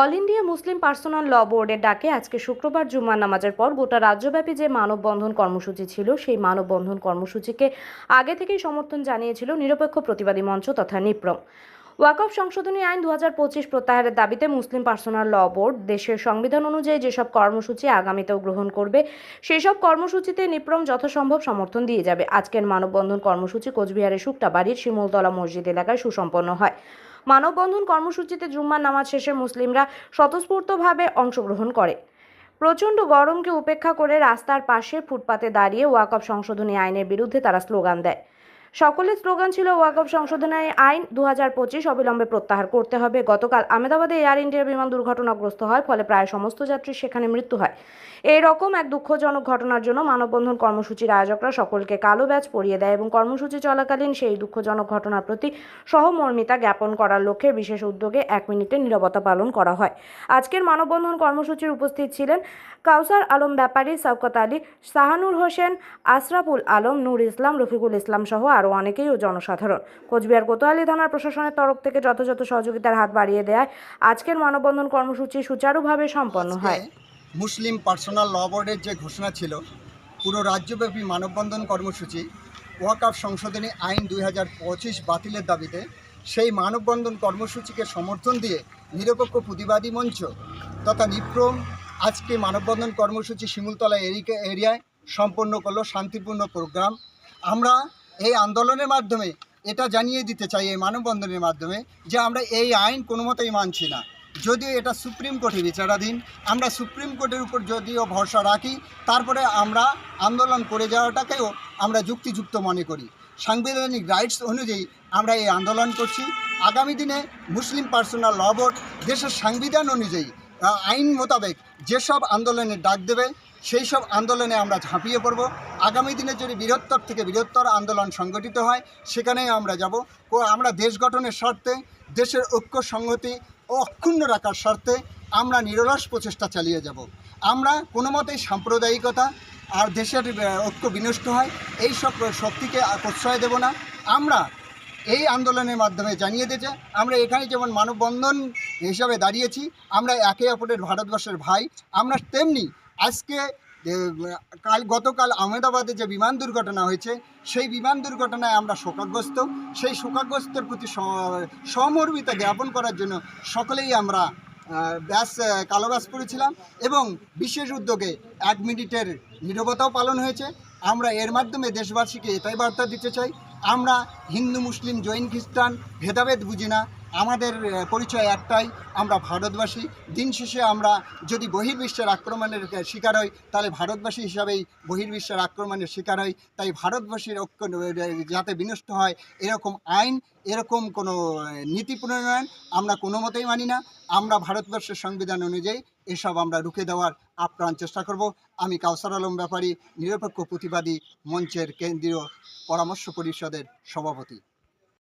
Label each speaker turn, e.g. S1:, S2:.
S1: All India Muslim personal law বোর্ডের ডাকে আজকে শুক্রবার জুম্মার নামাজের পর গোটা রাজ্যব্যাপী যে মানববন্ধন কর্মসূচি ছিল, সেই মানববন্ধন কর্মসূচিকে আগে থেকেই সমর্থন জানিয়েছিল নিরপেক্ষ প্রতিবাদী মঞ্চ তথা নিপ্রম ওয়াকফ সংশোধনী আইন দু হাজার পঁচিশ প্রত্যাহারের দাবিতে মুসলিম পার্সোনাল ল বোর্ড দেশের সংবিধান অনুযায়ী যেসব কর্মসূচি আগামীতেও গ্রহণ করবে সেই সব কর্মসূচিতে নিপ্রম যথাসম্ভব সমর্থন দিয়ে যাবে। আজকের মানববন্ধন কর্মসূচি কোচবিহারের শুকটা বাড়ির শিমুলতলা মসজিদ এলাকায় সুসম্পন্ন হয়। মানববন্ধন কর্মসূচিতে জুম্মার নামাজ শেষে মুসলিমরা স্বতঃস্ফূর্তভাবে অংশগ্রহণ করে। প্রচণ্ড গরমকে উপেক্ষা করে রাস্তার পাশে ফুটপাতে দাঁড়িয়ে ওয়াকফ সংশোধনী আইনের বিরুদ্ধে তারা স্লোগান দেয়। সকলের স্লোগান ছিল ওয়াকফ সংশোধনী আইন দু হাজার পঁচিশ অবিলম্বে প্রত্যাহার করতে হবে। গতকাল আহমেদাবাদে এয়ার ইন্ডিয়া বিমান দুর্ঘটনাগ্রস্ত হয়, ফলে প্রায় সমস্ত যাত্রীর সেখানে মৃত্যু হয়। এই রকম এক দুঃখজনক ঘটনার জন্য মানববন্ধন কর্মসূচির আয়োজকরা সকলকে কালো ব্যাচ পরিয়ে দেয় এবং কর্মসূচি চলাকালীন সেই দুঃখজনক ঘটনার প্রতি সহমর্মিতা জ্ঞাপন করার লক্ষ্যে বিশেষ উদ্যোগে এক মিনিটের নীরবতা পালন করা হয়। আজকের মানববন্ধন কর্মসূচির উপস্থিত ছিলেন কাউসার আলম ব্যাপারী, শওকত আলী সাহানুর হোসেন, আশরাফুল আলম, নূর ইসলাম, রফিকুল ইসলাম সহ আরও অনেকেই ও জনসাধারণ। কোচবিহার কোতোয়ালি থানার প্রশাসনের তরফ থেকে যথাযথ সহযোগিতার হাত বাড়িয়ে দেয় আজকের মানববন্ধন কর্মসূচি সুচারুভাবে সম্পন্ন হয়।
S2: মুসলিম পার্সোনাল ল বোর্ডের যে ঘোষণা ছিল পুরো রাজ্যব্যাপী মানববন্ধন কর্মসূচি ওয়াকাফ সংশোধনী আইন দুই হাজার পঁচিশ বাতিলের দাবিতে সেই মানববন্ধন কর্মসূচিকে সমর্থন দিয়ে নিরপেক্ষ প্রতিবাদী মঞ্চ তথা নিপ্রম আজকে মানববন্ধন কর্মসূচি শিমুলতলা এরিকা এরিয়ায় সম্পন্ন করল শান্তিপূর্ণ প্রোগ্রাম। আমরা এই আন্দোলনের মাধ্যমে এটা জানিয়ে দিতে চাই, এই মানববন্ধনের মাধ্যমে, যে আমরা এই আইন কোনো মতেই মানছি না। যদিও এটা সুপ্রিম কোর্টে বিচারাধীন, আমরা সুপ্রিম কোর্টের উপর যদিও ভরসা রাখি, তারপরে আমরা আন্দোলন করে যাওয়াটাকেও আমরা যুক্তিযুক্ত মনে করি। সাংবিধানিক রাইটস অনুযায়ী আমরা এই আন্দোলন করছি। আগামী দিনে মুসলিম পার্সোনাল ল বোর্ড দেশের সংবিধান অনুযায়ী আইন মোতাবেক যেসব আন্দোলনের ডাক দেবে, সেই সব আন্দোলনে আমরা ঝাঁপিয়ে পড়ব। আগামী দিনে যদি বৃহত্তর থেকে বৃহত্তর আন্দোলন সংগঠিত হয়, সেখানেই আমরা যাব। ও আমরা দেশ গঠনের স্বার্থে, দেশের ঐক্য, সংহতি ও অক্ষুণ্ণ রাখার স্বার্থে আমরা নিরলস প্রচেষ্টা চালিয়ে যাব। আমরা কোনো মতেই সাম্প্রদায়িকতা আর দেশের ঐক্য বিনষ্ট হয়, এই সব শক্তিকে প্রশ্রয় দেব না। আমরা এই আন্দোলনের মাধ্যমে জানিয়ে দিয়েছে আমরা এখানে যেমন মানববন্ধন হিসাবে দাঁড়িয়েছি আমরা একে অপরের ভারতবর্ষের ভাই আমরা তেমনি আজকে কাল গতকাল আহমেদাবাদে যে বিমান দুর্ঘটনা হয়েছে সেই বিমান দুর্ঘটনায় আমরা শোকাগ্রস্ত সেই শোকাগ্রস্তের প্রতি সমর্বিতা জ্ঞাপন করার জন্য সকলেই আমরা ব্যাস আহ, কালো ব্যাস পড়েছিলাম এবং বিশেষ উদ্যোগে এক মিনিটের নীরবতাও পালন হয়েছে। আমরা এর মাধ্যমে দেশবাসীকে এটাই বার্তা দিতে চাই আমরা হিন্দু মুসলিম জৈন খ্রিস্টান ভেদাভেদ বুঝি না। আমাদের পরিচয় একটাই, আমরা ভারতবাসী। দিন শেষে আমরা যদি বহির্বিশ্বের আক্রমণের শিকার হই, তাহলে ভারতবাসী হিসাবেই বহির্বিশ্বের আক্রমণের শিকার হই। তাই ভারতবাসীর ঐক্য যাতে বিনষ্ট হয়, এরকম আইন, এরকম কোনো নীতি প্রণয়ন আমরা কোনো মতেই মানি না। আমরা ভারতবর্ষের সংবিধান অনুযায়ী এসব আমরা রুখে দেওয়ার আপ্রাণ চেষ্টা করব। আমি কাউসার আলম ব্যাপারী, নিরপেক্ষ প্রতিবাদী মঞ্চের কেন্দ্রীয় পরামর্শ পরিষদের সভাপতি।